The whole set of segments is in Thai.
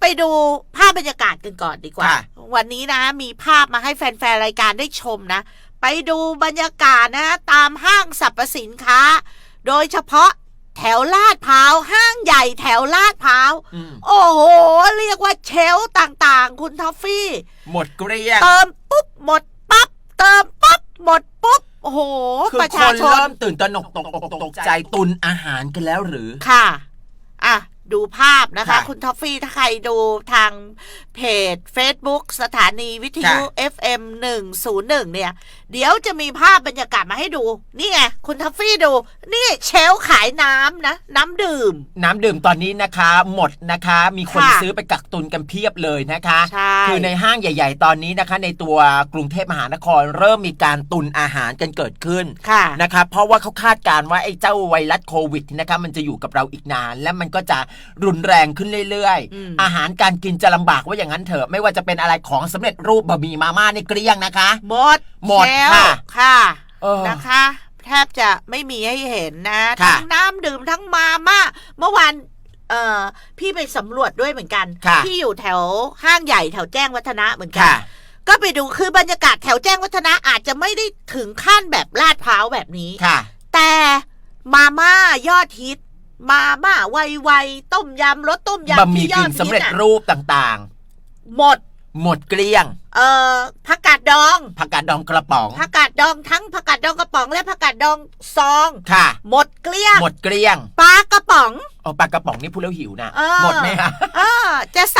ไปดูภาพบรรยากาศกันก่อนดีกว่าค่ะวันนี้นะ มีภาพมาให้แฟนๆรายการได้ชมนะ ไปดูบรรยากาศนะ ตามห้างสรรพสินค้า โดยเฉพาะแถวลาดพร้าวห้างใหญ่แถวลาดพร้าวอืมโอ้โห เรียกว่าเชลฟ์ต่างๆ คุณทอฟฟี่ หมดเกลี้ยงเติมปุ๊บหมดปั๊บเติมปั๊บหมดปุ๊บโอ้โหคือประคชานชนเริ่มตื่นตระหนกตกอกตกใจตุนอาหารกันแล้วหรือค่ะ อะ ดูภาพนะคะค่ะคุณท็อฟฟี่ถ้าใครดูทางเพจ Facebook สถานีวิทยุค่ะ FM 101 เนี่ย เดี๋ยวจะมีภาพบรรยากาศมาให้ดู นี่ไง คุณท็อฟฟี่ดู นี่เชลฟ์ขายน้ำนะ น้ำดื่ม น้ำดื่มตอนนี้นะคะ หมดนะคะ มีคนค่ะซื้อไปกักตุนกันเพียบเลยนะคะใช่คือในห้างใหญ่ ๆ ตอนนี้นะคะ ในตัวกรุงเทพมหานครเริ่มมีการตุนอาหารกันเกิดขึ้นค่ะนะคะเพราะว่าเขาคาดการณ์ว่าไอ้เจ้าไวรัสโควิดนะคะมันจะอยู่กับเราอีกนาน และมันก็จะรุนแรงขึ้นเรื่อยอืมอาหารการกินจะลำบากว่าอย่างนั้นเถอะ ไม่ว่าจะเป็นอะไรของสำเร็จรูปบะหมี่มาม่าในเกลี้ยงนะคะ หมดหมดเชลค่ะฟ์ค่ะเออนะคะแทบจะไม่มีให้เห็นนะค่ะทั้งน้ำดื่มทั้งมาม่าเมื่อวานเอ่อพี่ไปสำรวจด้วยเหมือนกันค่ะพี่อยู่แถวห้างใหญ่แถวแจ้งวัฒนะเหมือนกัค่ะก็ไปดูคือบรรยากาศแถวแจ้งวัฒนะอาจจะไม่ได้ถึงขั้นแบบลาดพร้าวแบบนี้ค่ะแต่มาม่ายอดฮิต มาม่าไวไวๆต้มยำรสต้มบะยำหมี่ที่ยกึ่อดงฮิสำตเร็จอะรูปต่างหมดๆหมดเกลี้ยง เอ่อผักกาดดองผักกาดดองกระป๋องผักกาดดองทั้งผักกาดดองกระป๋องและผักกาดดองซองค่ะ หมดเกลี้ยง หมดเกลี้ยงปลากระป๋องเอาปลากระป๋องนี่พูดแล้วหิวนะเออหมดไหมคะเออจะสาม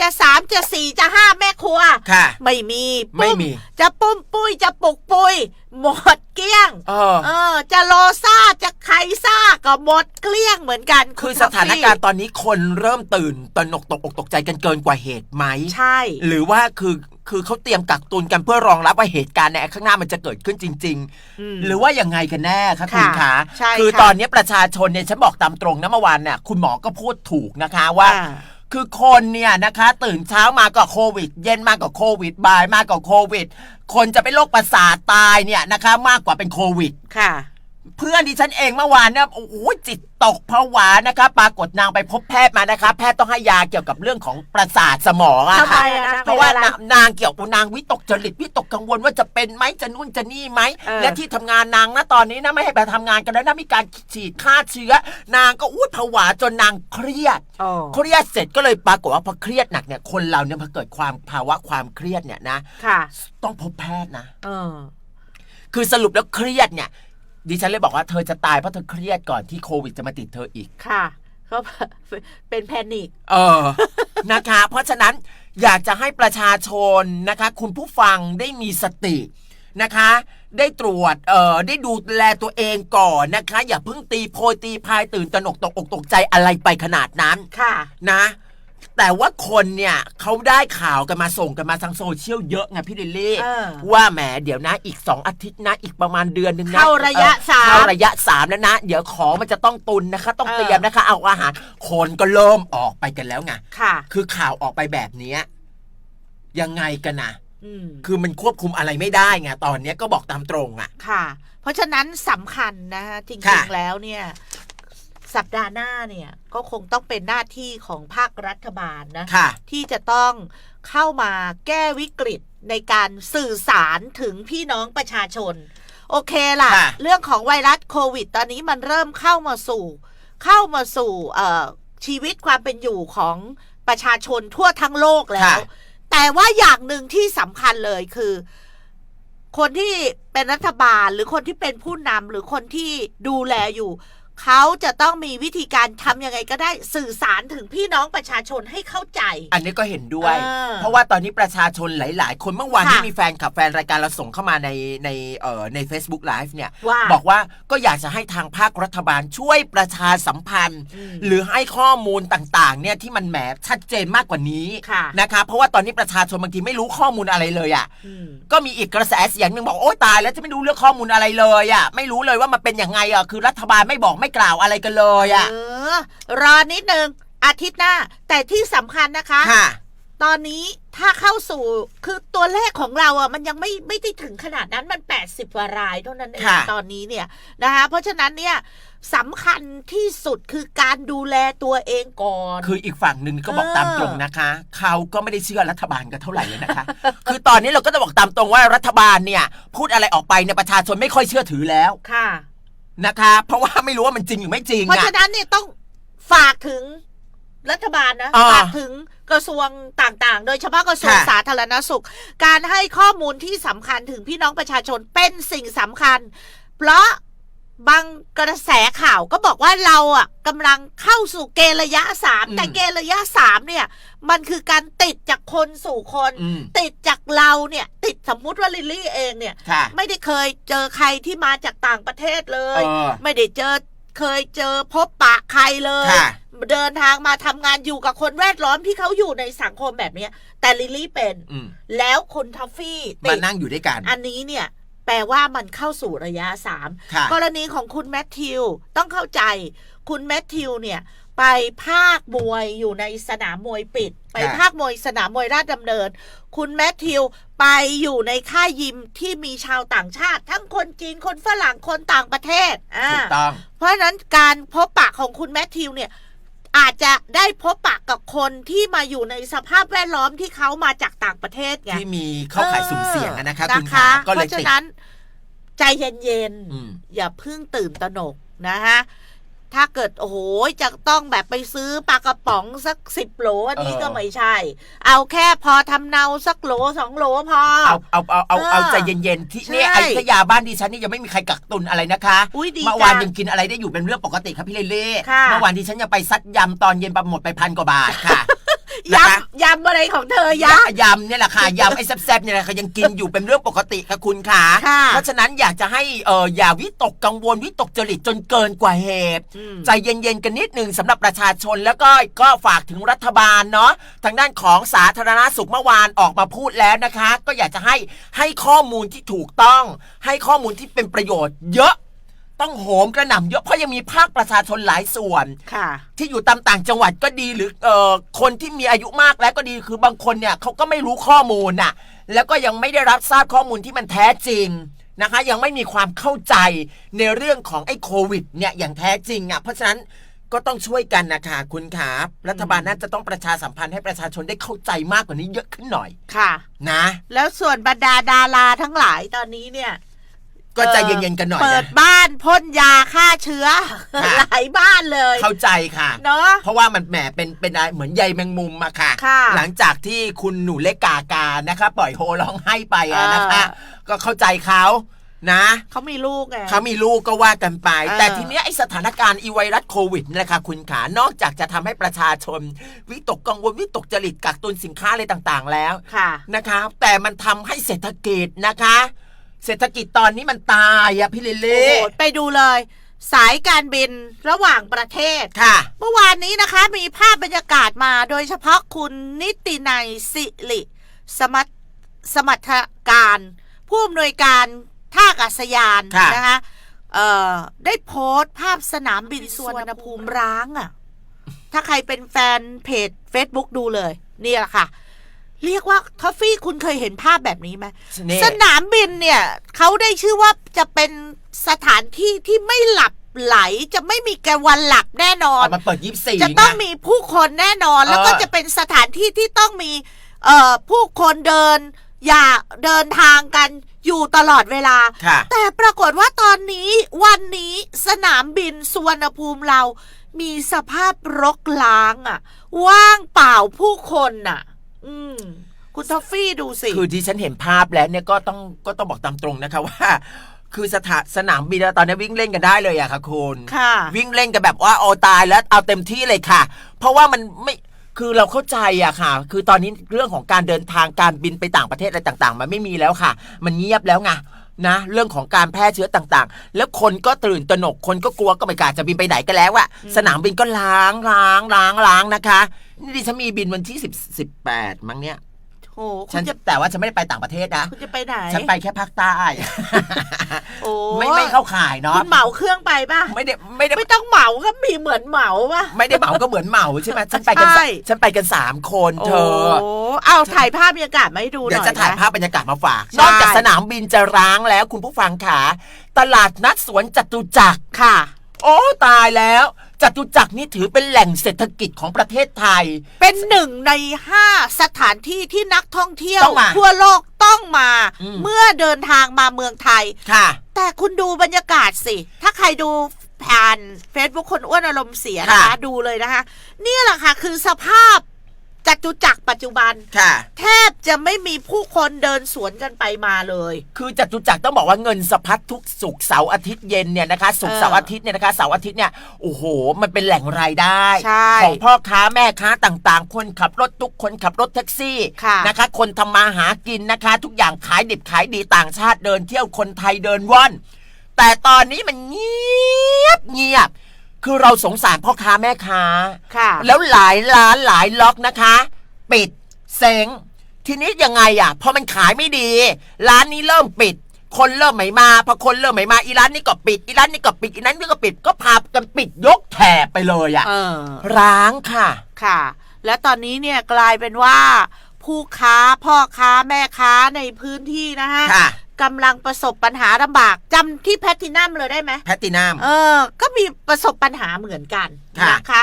จะสามจะสี่จะห้าแม่ครัว ค่ะ ไม่มีไม่ปุ้มี จะปุ้มปุ้ยจะปุกปุยหมดเกลี้ยง เออ เออ จะโลซ่าจะไคซ่าก็หมดเกลี้ยงเหมือนกัน คือณสถานการณ์ท็อฟตอนนี้คนเริ่มตื่นตระหนกตกอกตกใจกันเกินกว่าเหตุไหมฟี่ใช่ หรือว่าคือคือเขาเตรียมกักตุนกันเพื่อรองรับว่าเหตุการณ์ในข้างหน้ามันจะเกิดขึ้นจริงมๆหรือว่ายังไงกันแน่คะคุณค่ะคะใช่คือค่ะตอนนี้ประชาชนเนี่ยฉันบอกตามตรงนะเมื่อวานเนี่ยคุณหมอก็พูดถูกนะคะว่าอ่า คือคนเนี่ยนะคะ ตื่นเช้ามาก็โควิด เย็นมาก็โควิดบ่ายมาก็โควิด คนจะเป็นโรคประสาทตายเนี่ยนะคะ มากกว่าเป็นโควิดค่ะ เพื่อนดิฉันเองเมื่อวานเนี่ยโอ้โหจิตตกผวานะคะปรากฏนางไปพบแพทย์มานะคะแพทย์ต้องให้ยาเกี่ยวกับเรื่องของประสาทสมองอะทำไมค่ะอะนางเพราะว่าเป็นอะไรนางนางเกี่ยวกับนางวิตกจริตวิตกกังวลว่าจะเป็นไหมจะนู่นจะนี่ไหมเออ และที่ทำงานนางนะตอนนี้นะไม่ให้ไปทำงานกันแล้วนะมีการฉีดฆ่าเชื้อ นางก็อุ้ยผวาจนนางเครียด โอ้เครียดเสร็จก็เลยปรากฏว่าพอเครียดหนักเนี่ยคนเราเนี่ยพอเกิดความภาวะความเครียดเนี่ยนะ ค่ะ ต้องพบแพทย์นะ เออ คือสรุปแล้วเครียดเนี่ย ดิฉันเลยบอกว่าเธอจะตายเพราะเธอเครียดก่อนที่โควิดจะมาติดเธออีก ค่ะเขาเป็นแพนิคเออ นะคะ เพราะฉะนั้นอยากจะให้ประชาชนนะคะ คุณผู้ฟังได้มีสตินะคะ ได้ตรวจเอ่อได้ดูแลตัวเองก่อนนะคะ อย่าเพิ่งตีโพยตีพายตื่นตระหนกตกอกตกใจอะไรไปขนาดนั้นค่ะ นะ แต่ว่าคนเนี่ยเขาได้ข่าวกันมาส่งกันมาทางโซเชียลเยอะไงพี่ลิลลี่เออว่าแหมเดี๋ยวนะอีก 2 อาทิตย์นะอีกประมาณเดือนหนึ่งนะเข้าระยะเออสามเข้าระยะสามแล้วนะ เดี๋ยวของมันจะต้องตุนนะคะ ต้องเออเตรียมนะคะ เอาอาหารคนก็เริ่มออกไปกันแล้วไงค่ะ คือข่าวออกไปแบบเนี้ยยังไงกันนะอืมคือมันควบคุมอะไรไม่ได้ไงตอนเนี้ยก็บอกตามตรงอะ ค่ะ เพราะฉะนั้นสำคัญนะฮะจริค่ะงๆแล้วเนี่ย สัปดาห์หน้าเนี่ยก็คงต้องเป็นหน้าที่ของภาครัฐบาลนะค่ะที่จะต้องเข้ามาแก้วิกฤตในการสื่อสารถึงพี่น้องประชาชน โอเคล่ะค่ะเรื่องของไวรัสโควิด ตอนนี้มันเริ่มเข้ามาสู่ เข้ามาสู่เอ่อชีวิตความเป็นอยู่ของประชาชนทั่วทั้งโลกแล้วค่ะแต่ว่าอย่างหนึ่งที่สำคัญเลยคือ คนที่เป็นรัฐบาลหรือคนที่เป็นผู้นำหรือคนที่ดูแลอยู่ เขาจะต้องมีวิธีการทำยังไงก็ได้สื่อสารถึงพี่น้องประชาชนให้เข้าใจ อันนี้ก็เห็นด้วยเออเพราะว่าตอนนี้ประชาชนหลาย ๆ คนเมื่อวานค่ะที่มีแฟนขับแฟนรายการเราส่งเข้ามาในในเอ่อใน Facebook Live เนี่ยว่าบอกว่าก็อยากจะให้ทางภาครัฐบาลช่วยประชาสัมพันธ์อืมหรือให้ข้อมูลต่าง ๆ เนี่ยที่มันแหมชัดเจนมากกว่านี้ค่ะนะคะเพราะว่าตอนนี้ประชาชนบางทีไม่รู้ข้อมูลอะไรเลยอะ่ะอืมก็มีอีกกระแสเสียงหนึ่งบอกโอ๊ยตายแล้วจะไม่รู้เรื่องข้อมูลอะไรเลยอะ่ะไม่รู้เลยว่ามันเป็นยังไงอะ่ะคือรัฐบาลไม่บอกไม่กล่าวอะไรกันเลยอะ่ะเออ รอนิดนึงอาทิตย์หน้า แต่ที่สำคัญนะคะค่ะตอนนี้ถ้าเข้าสู่คือตัวเลขของเราอะมันยังไม่ไม่ได้ถึงขนาดนั้นมัน 80กว่ารายเท่านั้นเองค่ะตอนนี้เนี่ยนะคะเพราะฉะนั้นเนี่ยสำคัญที่สุดคือการดูแลตัวเองก่อน คืออีกฝั่งหนึ่งก็บอกเออตามตรงนะคะ เขาก็ไม่ได้เชื่อรัฐบาลกันเท่าไหร่เลยนะคะ คือตอนนี้เราก็จะบอกตามตรงว่ารัฐบาลเนี่ย พูดอะไรออกไปเนี่ยประชาชนไม่ค่อยเชื่อถือแล้วค่ะ นะคะ เพราะว่าไม่รู้ว่ามันจริงหรือไม่จริงเพราะอะฉะนั้นเนี่ยต้องฝากถึงรัฐบาลนะอ่าฝากถึงกระทรวงต่างๆ โดยเฉพาะกระทรวงค่ะสาธารณสุข การให้ข้อมูลที่สำคัญถึงพี่น้องประชาชนเป็นสิ่งสำคัญ เพราะ บางกระแสข่าวก็บอกว่าเราอะกำลังเข้าสู่เกณฑ์ระยะสามอืมแต่เกณฑ์ระยะสามเนี่ย มันคือการติดจากคนสู่คนอืมติดจากเราเนี่ย ติดสมมุติว่าลิลลี่เองเนี่ยค่ะไม่ได้เคยเจอใครที่มาจากต่างประเทศเลยเออไม่ได้เจอเคยเจอพบปะใครเลยค่ะเดินทางมาทำงานอยู่กับคนแวดล้อมที่เขาอยู่ในสังคมแบบเนี้ย แต่ลิลลี่เป็นอืมแล้วคุณทัฟฟี่ติมาดนั่งอยู่ด้วยกัน อันนี้เนี่ย แปลว่ามันเข้าสู่ระยะสามค่ะกรณีของคุณแมทธิวต้องเข้าใจ คุณแมทธิวเนี่ยไปภาคมวยอยู่ในสนามมวยปิด ไปค่ะภาคมวยสนามมวยราชดำเนิน คุณแมทธิวไปอยู่ในค่ายยิมที่มีชาวต่างชาติ ทั้งคนจีนคนฝรั่งคนต่างประเทศอ่าถูกต้องเพราะฉะนั้นการพบปะของคุณแมทธิวเนี่ย อาจจะได้พบปะกับคนที่มาอยู่ในสภาพแวดล้อมที่เขามาจากต่างประเทศไงที่มีเข้าข่ายสุ่มเสี่ยงอะนะคะเออคุณขาก็เพเลยราะฉะติดนั้นใจเย็นอืมๆอย่าเพิ่งตื่นตระหนกนะคะ ถ้าเกิดโอ้โหจะต้องแบบไปซื้อปลากระป๋องสักสิบโหลอันนี้เออก็ไม่ใช่ เอาแค่พอทำเนาสักโหลสองโหลพอ เอาเอาเอาเอาเออเอาใจเย็นๆที่เนี่ยใช่อยุธยาบ้านดิฉันนี่ยังไม่มีใครกักตุนอะไรนะคะอุ้ยดีเมื่อวานจังยังกินอะไรได้อยู่เป็นเรื่องปกติครับพี่เลเล่ค่ะเมื่อวานที่ฉันยังไปซัดยำตอนเย็นประหมดไปพันกว่าบาทค่ะ ยนะคะำยำอะไรของเธอยะยำเนี่ยแหละค่ะยำไอ้แซ่บๆเนี่ยแหละค่ะยังกินอยู่เป็นเรื่องปกติค่ะคุณขาค่ะ เพราะฉะนั้นอยากจะให้เอออย่าวิตกกังวลวิตกจริตจนเกินกว่าเหตุอืมใจเย็นๆกันนิดหนึ่งสำหรับประชาชนแล้วก็ก็ฝากถึงรัฐบาลเนาะทางด้านของสาธารณสุขเมื่อวานออกมาพูดแล้วนะคะ ก็อยากจะให้ให้ข้อมูลที่ถูกต้อง ให้ข้อมูลที่เป็นประโยชน์เยอะ ต้องโหมกระหน่ำเยอะเพราะยังมีภาคประชาชนหลายส่วน ค่ะ ที่อยู่ตามต่างจังหวัดก็ดีหรือเอ่อคนที่มีอายุมากแล้วก็ดีคือบางคนเนี่ยเขาก็ไม่รู้ข้อมูลน่ะ แล้วก็ยังไม่ได้รับทราบข้อมูลที่มันแท้จริงนะคะ ยังไม่มีความเข้าใจในเรื่องของไอ้โควิดเนี่ยอย่างแท้จริงอะเพราะฉะนั้นก็ต้องช่วยกันนะคะคุณขารัฐบาลน่าจะต้องประชาสัมพันธ์ให้ประชาชนได้เข้าใจมากกว่านี้เยอะขึ้นหน่อยค่ะ นะ แล้วส่วนบรรดาดาราทั้งหลายตอนนี้เนี่ย ก็ใจเย็นๆกันหน่อยเปิดนะบ้านพ่นยาฆ่าเชื้อค่ะหลายบ้านเลย เข้าใจค่ะเนาะเพราะว่ามันแหมเป็นเป็นอะไรเหมือนใยแมงมุมอะค่ะค่ะ หลังจากที่คุณหนูเล็กกากานะคะปล่อยโฮร้องไห้ไปอะนะคะเออก็เข้าใจเขานะเขามีลูกไงเขามีลูกก็ว่ากันไปเออแต่ทีเนี้ยไอสถานการณ์อีไวรัสโควิดนี่แหละค่ะคุณขานอกจากจะทำให้ประชาชน วิตกกังวลวิตกจริตกักตุนสินค้าอะไรต่างๆแล้วค่ะนะคะ แต่มันทำให้เศรษฐกิจนะคะ เศรษฐกิจตอนนี้มันตายอะพี่ลิลโอ้ลี่โหไปดูเลย สายการบินระหว่างประเทศค่ะ เมื่อวานนี้นะคะมีภาพบรรยากาศมาโดยเฉพาะคุณนิตินัยสิริสมัตสมรรถการ ผู้อำนวยการท่าอากาศยานค่ะนะคะเอ่อได้โพสต์ภาพสนามบินสุวรรณภูมิร้างอะ่ะ ถ้าใครเป็นแฟนเพจ Facebook ดูเลย นี่แหละค่ะ เรียกว่าทอฟฟี่คุณเคยเห็นภาพแบบนี้ไหมนี่สนามบินเนี่ยเขาได้ชื่อว่าจะเป็นสถานที่ที่ไม่หลับไหลจะไม่มีแกวันหลับแน่นอนเอามันเปิดยี่สิบสี่จะต้องมีผู้คนแน่นอน แล้วก็เออจะเป็นสถานที่ที่ต้องมี เอ่อผู้คนเดิน อย่าเดินทางกันอยู่ตลอดเวลาค่ะแต่ปรากฏว่าตอนนี้วันนี้สนามบินสุวรรณภูมิเรา มีสภาพรกล้างอะ่ะ ว่างเปล่าผู้คนน่ะ อืมคุณทอฟฟี่ดูสิ คือที่ฉันเห็นภาพแล้วเนี่ยก็ต้องก็ต้องบอกตามตรงนะคะว่า คือสถานสนามบินตอนนี้วิ่งเล่นกันได้เลยอะค่ะคุณค่ะ วิ่งเล่นกันแบบว่าเอาตายแล้วเอาเต็มที่เลยค่ะ เพราะว่ามันไม่คือเราเข้าใจอะค่ะ คือตอนนี้เรื่องของการเดินทางการบินไปต่างประเทศอะไรต่างๆ มันไม่มีแล้วค่ะ มันเงียบแล้วไงนะ เรื่องของการแพร่เชื้อต่างๆ แล้วคนก็ตื่นตระหนกคนก็กลัวก็ไม่กล้าจะบินไปไหนกันแล้วอะสนามบินก็ล้างล้างล้างล้างนะคะ นี่ดิฉันมีบินวันที่สิบสิบแปดมั้งเนี่ยโถโอ้คุฉัณนจะแต่ว่าฉันไม่ได้ไปต่างประเทศนะ คุณจะไปไหนฉันไปแค่ภาคใต้ โอ้ไม่ไม่เข้าข่ายเนาะคุณเหมาเครื่องไปป่ะไม่ได้ไม่ได้ไม่ต้องเหมาก็มีเหมือนเหมาป่ะ ไม่ได้เหมาก็เหมือนเหมาใช่ไหมฉันไปกันใช่ ฉันไปกันสามคนเธอ โอ้เอาถ่ายภาพบรรยากาศมาให้ดูหเดี๋ยวน่อยจะถ่ายน ภาพบรรยากาศมาฝาก ใช่ นอกจากสนามบินจะร้างแล้วคุณผู้ฟังขาตลาดนัดสวนจตุจักร ค่ะ โอ้ตายแล้ว จตุจักรนี่ถือเป็นแหล่งเศรษฐกิจของประเทศไทย เป็นหนึ่งในห้าสถานที่ที่นักท่องเที่ยว ต้องมาทั่วโลกต้องมา อืม เมื่อเดินทางมาเมืองไทย ค่ะ แต่คุณดูบรรยากาศสิ ถ้าใครดูผ่าน Facebook คนอ้วนอารมณ์เสียนะคะ ค่ะ ดูเลยนะคะ นี่แหละค่ะ คือสภาพ จตุจักรปัจจุบันค่ะ แทบจะไม่มีผู้คนเดินสวนกันไปมาเลย คือจตุจักรต้องบอกว่าเงินสะพัดทุกสุกร์เสาร์อาทิตย์เย็นเนี่ยนะคะสุกร์เออเสาร์อาทิตย์เนี่ยนะคะเสาร์อาทิตย์เนี่ยโอ้โห มันเป็นแหล่งรายได้ใช่ของพ่อค้าแม่ค้าต่างๆ คนขับรถตุกคนขับรถแท็กซี่ค่ะนะคะ คนทำมาหากินนะคะ ทุกอย่างขายดิบขายดีต่างชาติเดินเที่ยวคนไทยเดินว่อนแต่ตอนนี้มันเงียบเงียบ คือเราสงสารพ่อค้าแม่ค้า ค่ะ แล้วหลายร้านหลายล็อกนะคะ ปิดเซ็งทีนี้ยังไงอะพอมันขายไม่ดี ร้านนี้เริ่มปิด คนเริ่มไม่มาพอคนเริ่มไม่มาอีร้านนี้ก็ปิดอีร้านนี้ก็ปิดอีนั้นนี่ก็ปิดก็พากันปิดยกแถบไปเลยอะเออ ร้างค่ะ ค่ะ และตอนนี้เนี่ยกลายเป็นว่า ผู้ค้าพ่อค้าแม่ค้าในพื้นที่นะฮะ ค่ะ กำลังประสบปัญหาลำบากจำที่แพทตินัมเลยได้ไหมแพตตินัมเออ ก็มีประสบปัญหาเหมือนกันค่ะนะคะ